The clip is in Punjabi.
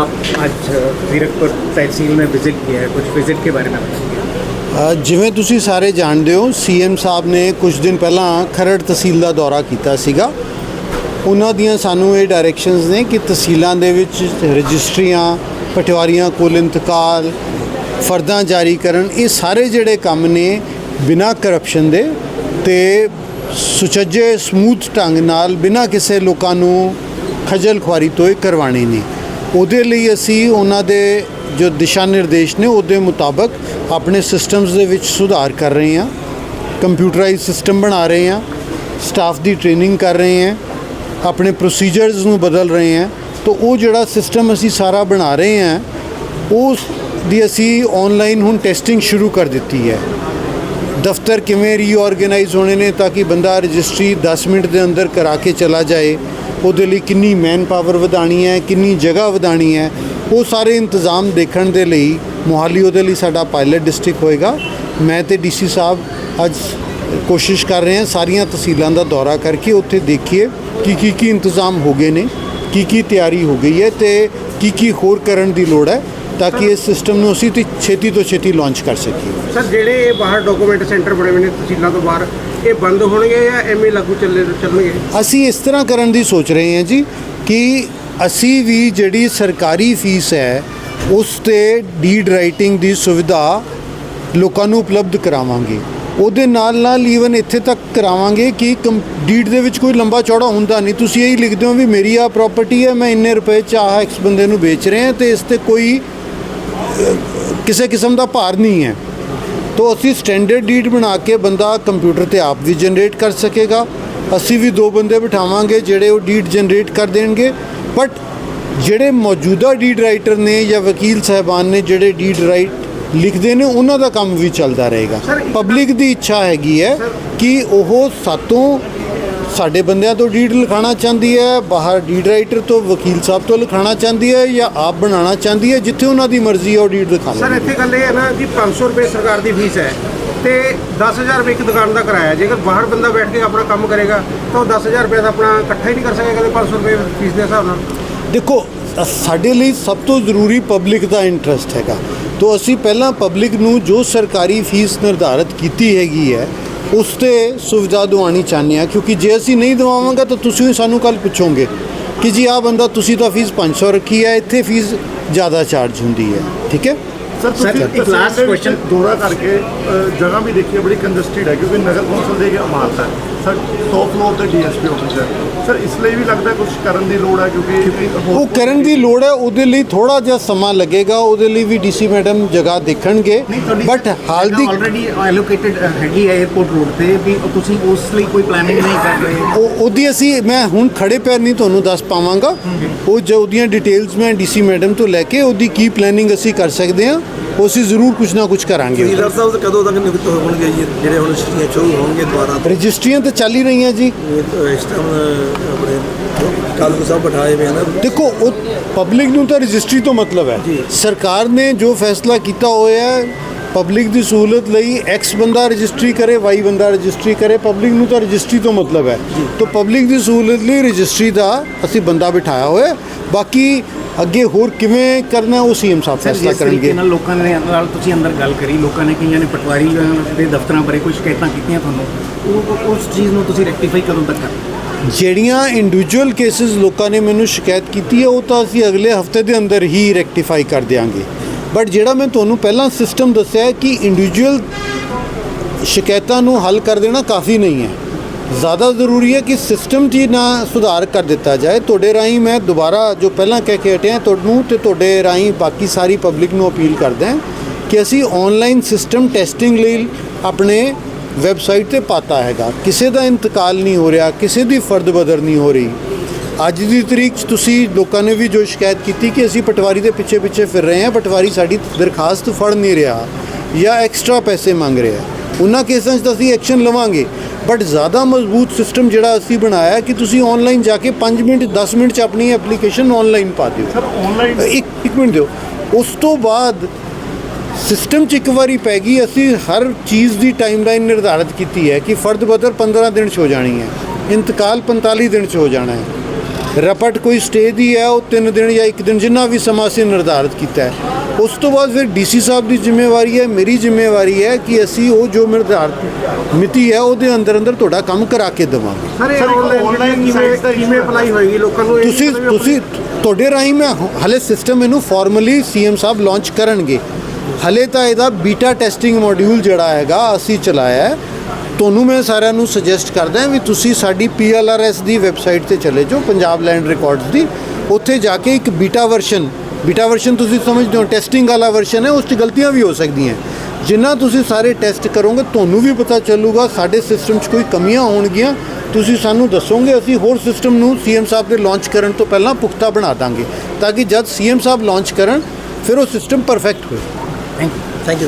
आज जीरकपुर तहसील में विजिट किया है कुछ विजिट के बारे में बताइए ਅ, ਜਿਵੇਂ ਤੁਸੀਂ ਸਾਰੇ ਜਾਣਦੇ ਹੋ ਸੀਐਮ ਸਾਹਿਬ ਨੇ ਕੁਝ ਦਿਨ ਪਹਿਲਾਂ ਖਰੜ ਤਹਿਸੀਲ ਦਾ ਦੌਰਾ ਕੀਤਾ ਸੀਗਾ ਉਹਨਾਂ ਦੀਆਂ ਸਾਨੂੰ ਇਹ ਡਾਇਰੈਕਸ਼ਨਸ ਨੇ ਕਿ ਤਹਿਸੀਲਾਂ ਦੇ ਵਿੱਚ ਰਜਿਸਟਰੀਆਂ ਪਟਵਾਰੀਆਂ ਕੋਲ ਇੰਤਕਾਲ ਫਰਦਾਂ ਜਾਰੀ ਕਰਨ ਇਹ ਸਾਰੇ ਜਿਹੜੇ ਕੰਮ ਨੇ ਬਿਨਾਂ ਕਰਪਸ਼ਨ ਦੇ ਤੇ ਸੁਚੱਜੇ ਸਮੂਥ ਢੰਗ ਨਾਲ ਬਿਨਾਂ ਕਿਸੇ ਲੋਕਾਂ ਨੂੰ ਖੱਜਲ ਖੁਆਰੀ ਤੋਂ ਇਹ ਕਰਵਾਣੇ ਨੇ ਉਹਦੇ ਲਈ ਅਸੀਂ ਉਹਨਾਂ ਦੇ ਜੋ ਦਿਸ਼ਾ ਨਿਰਦੇਸ਼ ਨੇ ਉਹਦੇ ਮੁਤਾਬਕ ਆਪਣੇ ਸਿਸਟਮਸ ਦੇ ਵਿੱਚ ਸੁਧਾਰ ਕਰ ਰਹੇ ਹਾਂ। ਕੰਪਿਊਟਰਾਈਜ਼ ਸਿਸਟਮ ਬਣਾ ਰਹੇ ਹਾਂ। ਸਟਾਫ ਦੀ ਟ੍ਰੇਨਿੰਗ ਕਰ ਰਹੇ ਹਾਂ। ਆਪਣੇ ਪ੍ਰੋਸੀਜਰਸ ਨੂੰ ਬਦਲ ਰਹੇ ਹਾਂ। ਤਾਂ ਉਹ ਜਿਹੜਾ ਸਿਸਟਮ ਅਸੀਂ ਸਾਰਾ ਬਣਾ ਰਹੇ ਹਾਂ, ਉਸ ਦੀ ਅਸੀਂ ਆਨਲਾਈਨ ਹੁਣ ਟੈਸਟਿੰਗ ਸ਼ੁਰੂ ਕਰ ਦਿੱਤੀ ਹੈ। ਦਫ਼ਤਰ ਕਿਵੇਂ ਰੀਆਰਗੇਨਾਈਜ਼ ਹੋਣੇ ਨੇ ਤਾਂ ਕਿ ਬੰਦਾ ਰਜਿਸਟਰੀ 10 ਮਿੰਟ ਦੇ ਅੰਦਰ ਕਰਾ ਕੇ ਚਲਾ ਜਾਏ, ਉਹਦੇ ਲਈ ਕਿੰਨੀ ਮੈਨ ਪਾਵਰ ਵਧਾਣੀ ਹੈ, ਕਿੰਨੀ ਜਗ੍ਹਾ ਵਧਾਣੀ ਹੈ, ਉਹ ਸਾਰੇ ਇੰਤਜ਼ਾਮ ਦੇਖਣ ਦੇ ਲਈ ਮੋਹਾਲੀ ਉਹਦੇ ਲਈ ਸਾਡਾ ਪਾਇਲਟ ਡਿਸਟ੍ਰਿਕਟ ਹੋਏਗਾ। ਮੈਂ ਤੇ ਡੀਸੀ ਸਾਹਿਬ ਅੱਜ ਕੋਸ਼ਿਸ਼ ਕਰ ਰਹੇ ਹਾਂ ਸਾਰੀਆਂ ਤਹਿਸੀਲਾਂ ਦਾ ਦੌਰਾ ਕਰਕੇ ਉੱਥੇ ਦੇਖੀਏ ਕਿ ਕੀ ਕੀ ਇੰਤਜ਼ਾਮ ਹੋ ਗਏ ਨੇ, ਕੀ ਕੀ ਤਿਆਰੀ ਹੋ ਗਈ ਹੈ ਤੇ ਕੀ ਕੀ ਹੋਰ ਕਰਨ ਦੀ ਲੋੜ ਹੈ। ਤਾਂ ਕਿ ਇਸ ਸਿਸਟਮ ਨੂੰ ਅਸੀਂ ਤੇ ਛੇਤੀ ਤੋਂ ਛੇਤੀ ਲਾਂਚ ਕਰ ਸਕੀਏ। ਸਰ ਜਿਹੜੇ ਇਹ ਬਾਹਰ ਡਾਕੂਮੈਂਟ ਸੈਂਟਰ ਬਣੇ ਹੋਏ ਨੇ ਤਹਿਸੀਲਾਂ ਤੋਂ ਬਾਹਰ ਇਹ ਬੰਦ ਹੋਣਗੇ ਜਾਂ ਐਵੇਂ ਲਾਗੂ ਚੱਲੇ ਚੱਲਣਗੇ? ਅਸੀਂ ਇਸ ਤਰ੍ਹਾਂ ਕਰਨ ਦੀ ਸੋਚ ਰਹੇ ਹਾਂ ਜੀ ਕਿ ਅਸੀਂ ਵੀ ਜਿਹੜੀ ਸਰਕਾਰੀ ਫੀਸ ਹੈ ਉਸ ਤੇ ਡੀਡ ਰਾਈਟਿੰਗ ਦੀ ਸੁਵਿਧਾ ਲੋਕਾਂ ਨੂੰ ਉਪਲਬਧ ਕਰਾਵਾਂਗੇ। ਉਹਦੇ ਨਾਲ ਨਾਲ ਈਵਨ ਇੱਥੇ ਤੱਕ ਕਰਾਵਾਂਗੇ ਕਿ ਡੀਡ ਦੇ ਵਿੱਚ ਕੋਈ ਲੰਬਾ ਚੌੜਾ ਹੁੰਦਾ ਨਹੀਂ। ਤੁਸੀਂ ਇਹੀ ਲਿਖਦੇ ਹੋ ਵੀ ਮੇਰੀ ਆ ਪ੍ਰਾਪਰਟੀ ਹੈ ਮੈਂ ਇੰਨੇ ਰੁਪਏ ਚ ਆਹ ਐਕਸ ਬੰਦੇ ਨੂੰ ਵੇਚ ਰਹੇ ਹਾਂ ਤੇ ਇਸ ਤੇ ਕੋਈ ਕਿਸੇ ਕਿਸਮ ਦਾ ਭਾਰ ਨਹੀਂ ਹੈ। ਤੋ ਅਸੀਂ ਸਟੈਂਡਰਡ ਡੀਡ ਬਣਾ ਕੇ ਬੰਦਾ ਕੰਪਿਊਟਰ ਤੇ ਆਪ ਵੀ ਜਨਰੇਟ ਕਰ ਸਕੇਗਾ। ਅਸੀਂ ਵੀ ਦੋ ਬੰਦੇ ਬਿਠਾਵਾਂਗੇ ਜਿਹੜੇ ਉਹ ਡੀਡ ਜਨਰੇਟ ਕਰ ਦੇਣਗੇ। ਬਟ ਜਿਹੜੇ ਮੌਜੂਦਾ ਡੀਡ ਰਾਈਟਰ ਨੇ ਜਾਂ ਵਕੀਲ ਸਾਹਿਬਾਨ ਨੇ ਜਿਹੜੇ ਡੀਡ ਰਾਈਟ ਲਿਖਦੇ ਨੇ ਉਹਨਾਂ ਦਾ ਕੰਮ ਵੀ ਚੱਲਦਾ ਰਹੇਗਾ। ਪਬਲਿਕ ਦੀ ਇੱਛਾ ਹੈਗੀ ਹੈ ਕਿ ਉਹ ਸਾਤੋਂ ਸਾਡੇ ਬੰਦਿਆਂ ਤੋਂ ਡੀਡ ਲਿਖਾਣਾ ਚਾਹੁੰਦੀ ਹੈ ਬਾਹਰ ਡੀਡ ਰਾਈਟਰ ਤੋਂ ਵਕੀਲ ਸਾਹਿਬ ਤੋਂ ਲਿਖਾਣਾ ਚਾਹੁੰਦੀ ਹੈ ਜਾਂ ਆਪ ਬਣਾਉਣਾ ਚਾਹੁੰਦੀ ਹੈ ਜਿੱਥੇ ਉਹਨਾਂ ਦੀ ਮਰਜ਼ੀ ਹੈ ਉਹ ਡੀਡ ਲਿਖਾ ਸਰ ਇੱਥੇ ਗੱਲ ਇਹ ਹੈ ਨਾ ਕਿ 500 ਰੁਪਏ ਸਰਕਾਰ ਦੀ ਫੀਸ ਹੈ ਤੇ 10000 ਰੁਪਏ ਇੱਕ ਦੁਕਾਨ ਦਾ ਕਿਰਾਇਆ ਜੇਕਰ ਬਾਹਰ ਬੰਦਾ ਬੈਠ ਕੇ ਆਪਣਾ ਕੰਮ ਕਰੇਗਾ ਤਾਂ ਉਹ 10000 ਰੁਪਏ ਦਾ ਆਪਣਾ ਇਕੱਠਾ ਹੀ ਨਹੀਂ ਕਰ ਸਕੇਗਾ ਤੇ 500 ਰੁਪਏ ਫੀਸ ਦੇ ਹਿਸਾਬ ਨਾਲ। ਦੇਖੋ ਸਾਡੇ ਲਈ ਸਭ ਤੋਂ ਜ਼ਰੂਰੀ ਪਬਲਿਕ ਦਾ ਇੰਟਰਸਟ ਹੈਗਾ। ਤੋਂ ਅਸੀਂ ਪਹਿਲਾਂ ਪਬਲਿਕ ਨੂੰ ਜੋ ਸਰਕਾਰੀ ਫੀਸ ਨਿਰਧਾਰਿਤ ਕੀਤੀ ਹੈਗੀ ਹੈ ਉਸ ਤੇ ਸੁਵਿਧਾ ਦਿਵਾਉਣੀ ਚਾਹੁੰਦੇ ਹਾਂ ਕਿਉਂਕਿ ਜੇ ਅਸੀਂ ਨਹੀਂ ਦਿਵਾਵਾਂਗੇ ਤਾਂ ਤੁਸੀਂ ਵੀ ਸਾਨੂੰ ਕੱਲ ਪੁੱਛੋਗੇ ਕਿ ਜੀ ਆਹ ਬੰਦਾ ਤੁਸੀਂ ਤਾਂ ਫੀਸ 500 ਰੱਖੀ ਹੈ ਇੱਥੇ ਫੀਸ ਜ਼ਿਆਦਾ ਚਾਰਜ ਹੁੰਦੀ ਹੈ। ਠੀਕ ਹੈ? ਸਰ ਤੁਸੀਂ ਇੱਕ question। ਦੌਰਾ ਕਰਕੇ ਜਗ੍ਹਾ ਵੀ ਦੇਖੀ ਹੈ ਬੜੀ ਕੰਜਸਟਿਡ ਹੈ ਕਿਉਂਕਿ ਨਗਰ ਕੌਂਸਲ ਦੇ ਇਮਾਰਤ ਹੈ। ਸਰ ਟੌਪ ਫਲੋਰ ਤੇ ਡੀਐਸਪੀ ਆਫਿਸ ਹੈ। ਸਰ ਇਸ ਲਈ ਵੀ ਲੱਗਦਾ ਕੁਝ ਕਰਨ ਦੀ ਲੋੜ ਹੈ ਕਿਉਂਕਿ ਉਹ ਕਰਨ ਦੀ ਲੋੜ ਹੈ ਉਹਦੇ ਲਈ ਥੋੜਾ ਜਿਹਾ ਸਮਾਂ ਲੱਗੇਗਾ ਉਹਦੇ ਲਈ ਵੀ ਡੀਸੀ ਮੈਡਮ ਜਗ੍ਹਾ ਦੇਖਣਗੇ। ਬਟ ਹਾਲ ਦੀ ਆਲਰੇਡੀ ਐਲੋਕੇਟਡ ਹੈਗੀ ਹੈ 에어ਪੋਰਟ ਰੋਡ ਤੇ ਵੀ ਤੁਸੀਂ ਉਸ ਲਈ ਕੋਈ ਪਲੈਨਿੰਗ ਨਹੀਂ ਕਰ ਰਹੇ। ਉਹ ਉਹਦੀ ਅਸੀਂ ਮੈਂ ਹੁਣ ਖੜੇ ਪੈਰ ਨਹੀਂ ਤੁਹਾਨੂੰ ਦੱਸ ਪਾਵਾਂਗਾ। ਉਹ ਜੋ ਉਹਦੀਆਂ ਡਿਟੇਲਸ ਮੈਂ ਡੀਸੀ ਮੈਡਮ ਤੋਂ ਲੈ ਕੇ ਉਹਦੀ ਕੀ ਪਲੈਨਿੰਗ ਅਸੀਂ ਕਰ ਸਕਦੇ ਹਾਂ। ਅਸੀਂ ਜ਼ਰੂਰ ਕੁਝ ਨਾ ਕੁਝ ਕਰਾਂਗੇ। ਲੀਡਰ ਸਾਹਿਬ ਕਦੋਂ ਤੱਕ ਨਿਯੁਕਤ ਹੋਣਗੇ ਜੀ? ਜਿਹੜੇ ਹੁਣ ਛੁੱਟੀਆਂ ਸ਼ੁਰੂ ਹੋਣਗੇ ਦੁਬਾਰਾ ਤੋਂ। ਰਜਿਸਟਰੀਆਂ ਤਾਂ ਚੱਲ ਹੀ ਰਹੀਆਂ ਜੀ। ਇਹ ਇਸ ਟਾਈਮ ਆਪਣੇ ਕਾਲੂ ਸਾਹਿਬ ਬਿਠਾਏ ਹੋਏ ਹਨ ਦੇਖੋ ਉਹ ਪਬਲਿਕ ਨੂੰ ਤਾਂ ਰਜਿਸਟਰੀ ਤੋਂ ਮਤਲਬ ਹੈ। ਸਰਕਾਰ ਨੇ ਜੋ ਫੈਸਲਾ ਕੀਤਾ ਹੋਇਆ ਹੈ ਪਬਲਿਕ ਦੀ ਸਹੂਲਤ ਲਈ ਐਕਸ ਬੰਦਾ ਰਜਿਸਟਰੀ ਕਰੇ ਵਾਈ ਬੰਦਾ ਰਜਿਸਟਰੀ ਕਰੇ ਪਬਲਿਕ ਨੂੰ ਤਾਂ ਰਜਿਸਟਰੀ ਤੋਂ ਮਤਲਬ ਹੈ। ਤਾਂ ਪਬਲਿਕ ਦੀ ਸਹੂਲਤ ਲਈ ਰਜਿਸਟਰੀ ਦਾ ਅਸੀਂ ਬੰਦਾ ਬਿਠਾਇਆ ਹੋਇਆ ਹੈ। ਬਾਕੀ ਅੱਗੇ ਹੋਰ ਕਿਵੇਂ ਕਰਨਾ ਉਹ ਸੀਐਮ ਸਾਹਿਬ ਫੈਸਲਾ ਕਰਨਗੇ। ਨਾਲ ਲੋਕਾਂ ਨੇ ਨਾਲ ਤੁਸੀਂ ਅੰਦਰ ਗੱਲ ਕਰੀ ਲੋਕਾਂ ਨੇ ਕਈਆਂ ਨੇ ਪਟਵਾਰੀ ਦੇ ਦਫ਼ਤਰਾਂ ਬਾਰੇ ਕੁਝ ਸ਼ਿਕਾਇਤਾਂ ਕੀਤੀਆਂ ਤੁਹਾਨੂੰ? ਉਹ ਉਸ ਚੀਜ਼ ਨੂੰ ਤੁਸੀਂ ਰੈਕਟੀਫਾਈ ਕਦੋਂ ਤੱਕ ਜਿਹੜੀਆਂ ਇੰਡੀਵਿਜੂਅਲ ਕੇਸਿਸ ਲੋਕਾਂ ਨੇ ਮੈਨੂੰ ਸ਼ਿਕਾਇਤ ਕੀਤੀ ਹੈ ਉਹ ਤਾਂ ਅਸੀਂ ਅਗਲੇ ਹਫ਼ਤੇ ਦੇ ਅੰਦਰ ਹੀ ਰੈਕਟੀਫਾਈ ਕਰ ਦਿਆਂਗੇ। ਬਟ ਜਿਹੜਾ ਮੈਂ ਤੁਹਾਨੂੰ ਪਹਿਲਾਂ ਸਿਸਟਮ ਦੱਸਿਆ ਕਿ ਇੰਡੀਵਿਜੂਅਲ ਸ਼ਿਕਾਇਤਾਂ ਨੂੰ ਹੱਲ ਕਰ ਦੇਣਾ ਕਾਫੀ ਨਹੀਂ ਹੈ। ਜ਼ਿਆਦਾ ਜ਼ਰੂਰੀ ਹੈ ਕਿ ਸਿਸਟਮ 'ਚ ਨਾ ਸੁਧਾਰ ਕਰ ਦਿੱਤਾ ਜਾਏ ਤੁਹਾਡੇ ਰਾਹੀਂ ਮੈਂ ਦੁਬਾਰਾ ਜੋ ਪਹਿਲਾਂ ਕਹਿ ਕੇ ਹਟਿਆ ਤੁਹਾਨੂੰ ਤੇ ਤੁਹਾਡੇ ਰਾਹੀਂ ਬਾਕੀ ਸਾਰੀ ਪਬਲਿਕ ਨੂੰ ਅਪੀਲ ਕਰਦੇ ਹਾਂ ਕਿ ਅਸੀਂ ਆਨਲਾਈਨ ਸਿਸਟਮ ਟੈਸਟਿੰਗ ਲਈ ਆਪਣੇ ਵੈਬਸਾਈਟ ਤੇ ਪਾਤਾ ਹੈਗਾ ਕਿਸੇ ਦਾ ਇੰਤਕਾਲ ਨਹੀਂ ਹੋ ਰਿਹਾ ਕਿਸੇ ਦੀ ਫਰਦ ਬਦਰ ਨਹੀਂ ਹੋ ਰਹੀ ਅੱਜ ਦੀ ਤਰੀਕ 'ਚ ਤੁਸੀਂ ਲੋਕਾਂ ਨੇ ਵੀ ਜੋ ਸ਼ਿਕਾਇਤ ਕੀਤੀ ਕਿ ਅਸੀਂ ਪਟਵਾਰੀ ਦੇ ਪਿੱਛੇ ਪਿੱਛੇ ਫਿਰ ਰਹੇ ਹਾਂ ਪਟਵਾਰੀ ਸਾਡੀ ਦਰਖਾਸਤ ਫੜ ਨਹੀਂ ਰਿਹਾ ਜਾਂ ਐਕਸਟਰਾ ਪੈਸੇ ਮੰਗ ਰਿਹਾ ਉਹਨਾਂ ਕੇਸਾਂ 'ਚ ਤਾਂ ਅਸੀਂ ਐਕਸ਼ਨ ਲਵਾਂਗੇ। ਬਟ ਜ਼ਿਆਦਾ ਮਜ਼ਬੂਤ ਸਿਸਟਮ ਜਿਹੜਾ ਅਸੀਂ ਬਣਾਇਆ ਕਿ ਤੁਸੀਂ ਆਨਲਾਈਨ ਜਾ ਕੇ 5 ਮਿੰਟ 10 ਮਿੰਟ 'ਚ ਆਪਣੀ ਐਪਲੀਕੇਸ਼ਨ ਆਨਲਾਈਨ ਪਾ ਦਿਓ। ਸਰ ਆਨਲਾਈਨ ਇੱਕ ਇੱਕ ਮਿੰਟ ਦਿਓ। ਉਸ ਤੋਂ ਬਾਅਦ ਸਿਸਟਮ 'ਚ ਇੱਕ ਵਾਰੀ ਪੈ ਗਈ ਅਸੀਂ ਹਰ ਚੀਜ਼ ਦੀ ਟਾਈਮਲਾਈਨ ਨਿਰਧਾਰਿਤ ਕੀਤੀ ਹੈ ਕਿ ਫਰਦ ਬਦਰ 15 ਦਿਨ 'ਚ ਹੋ ਜਾਣੀ ਹੈ ਇੰਤਕਾਲ 45 ਦਿਨ 'ਚ ਹੋ ਜਾਣਾ ਹੈ। ਰਪਟ ਕੋਈ ਸਟੇ ਦੀ ਹੈ ਉਹ 3 ਦਿਨ ਜਾਂ 1 ਦਿਨ ਜਿੰਨਾ ਵੀ ਸਮਾਂ ਅਸੀਂ ਨਿਰਧਾਰਿਤ ਕੀਤਾ ਹੈ। ਉਸ ਤੋਂ ਬਾਅਦ ਫਿਰ ਡੀਸੀ ਸਾਹਿਬ ਦੀ ਜ਼ਿੰਮੇਵਾਰੀ ਹੈ ਮੇਰੀ ਜ਼ਿੰਮੇਵਾਰੀ ਹੈ ਕਿ ਅਸੀਂ ਉਹ ਜੋ ਨਿਰਧਾਰਿਤ ਮਿਤੀ ਹੈ ਉਹਦੇ ਅੰਦਰ ਅੰਦਰ ਤੁਹਾਡਾ ਕੰਮ ਕਰਾ ਕੇ ਦੇਵਾਂਗੇ। ਸਰ ਆਨਲਾਈਨ ਕਿਵੇਂ ਕਿਵੇਂ। ਅਪਲਾਈ ਹੋਏਗੀ? ਲੋਕਾਂ ਨੂੰ ਤੁਸੀਂ ਤੁਸੀਂ ਤੁਹਾਡੇ ਰਾਹੀਂ ਮੈਂ ਹਲੇ ਸਿਸਟਮ ਇਹਨੂੰ ਫਾਰਮਲੀ ਸੀਐਮ ਸਾਹਿਬ ਲਾਂਚ ਕਰਨਗੇ। ਹਲੇ ਤਾਂ ਇਹਦਾ ਬੀਟਾ ਟੈਸਟਿੰਗ ਮੋਡਿਊਲ ਜਿਹੜਾ ਹੈਗਾ ਅਸੀਂ ਚਲਾਇਆ ਹੈ। ਤੁਹਾਨੂੰ ਮੈਂ ਸਾਰਿਆਂ ਨੂੰ ਸੁਜੈਸਟ ਕਰਦਾ ਵੀ ਤੁਸੀਂ ਸਾਡੀ PLRS ਦੀ ਵੈਬਸਾਈਟ ਤੇ ਚਲੇ ਜਾਓ ਪੰਜਾਬ ਲੈਂਡ ਰਿਕਾਰਡਸ ਦੀ। ਉੱਥੇ ਜਾ ਕੇ ਇੱਕ ਬੀਟਾ ਵਰਸ਼ਨ ਬੀਟਾ ਵਰਸ਼ਨ ਤੁਸੀਂ ਸਮਝਦੇ ਹੋ ਟੈਸਟਿੰਗ ਵਾਲਾ ਵਰਸ਼ਨ ਹੈ, ਉਸ 'ਚ ਗਲਤੀਆਂ ਵੀ ਹੋ ਸਕਦੀਆਂ। ਜਿੰਨਾ ਤੁਸੀਂ ਸਾਰੇ ਟੈਸਟ ਕਰੋਗੇ, ਤੁਹਾਨੂੰ ਵੀ ਪਤਾ ਚੱਲੂਗਾ, ਸਾਡੇ ਸਿਸਟਮ 'ਚ ਕੋਈ ਕਮੀਆਂ ਹੋਣਗੀਆਂ। ਤੁਸੀਂ ਸਾਨੂੰ ਦੱਸੋਗੇ, ਅਸੀਂ ਹੋਰ ਸਿਸਟਮ ਨੂੰ ਸੀਐਮ ਸਾਹਿਬ ਦੇ ਲਾਂਚ ਕਰਨ ਤੋਂ ਪਹਿਲਾਂ ਪੁਖਤਾ ਬਣਾ ਦਾਂਗੇ, ਤਾਂ ਕਿ ਜਦ ਸੀਐਮ ਸਾਹਿਬ ਲਾਂਚ ਕਰਨ, ਫਿਰ ਉਹ ਸਿਸਟਮ ਪਰਫੈਕਟ ਹੋਵੇ ਥੈਂਕ ਯੂ ਥੈਂਕ ਯੂ